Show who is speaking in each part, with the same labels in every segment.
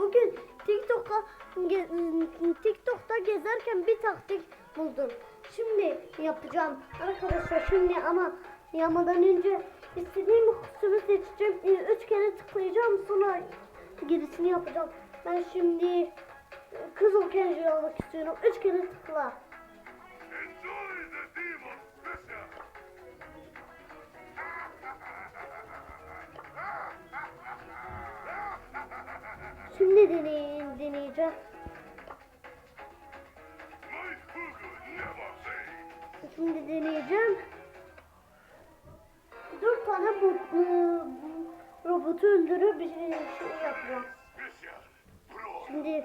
Speaker 1: bugün TikTok'a TikTok'ta gezerken bir taktik buldum. Şimdi yapacağım arkadaşlar şimdi ama yamadan önce istediğim kostümü seçeceğim. Ee, Üç kere tıklayacağım sonra gerisini yapacağım. Ben şimdi kızıl kenji almak istiyorum. Üç kere tıkla.
Speaker 2: Say.
Speaker 1: Şimdi deneyeceğim. Dört tane bu, bu robotu öldürüp bir şey yapacağım. Şimdi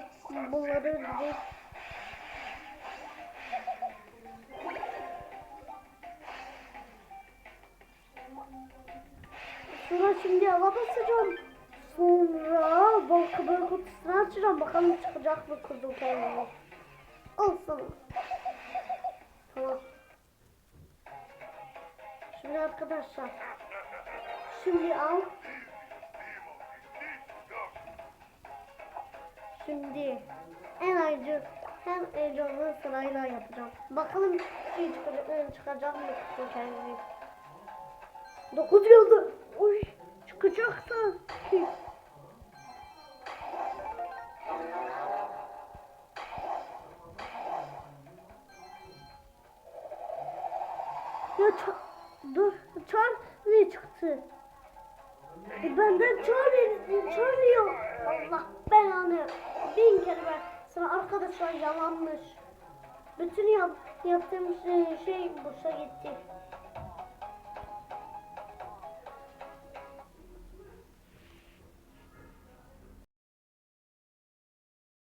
Speaker 1: bunları öldüreceğiz. Sonra şimdi hava basacağım. Sonra banka kutusunu açacağım. Bakalım çıkacak mı kurdum kendimi. Al sana. Tamam. Şimdi arkadaşlar. Şimdi al. Şimdi en acı hem heyecanlı sırayla yapacağım. Bakalım şey çıkacak, çıkacak mı bu kendini. 9 yıldır. Uy çıkacaksa. Dur çar ne çıktı? E benden çar çar yok. Allah belanı. Bin kere ver. Sana arkadaşlar yalanmış. Bütün yap, yaptığım şey, şey boşa gitti.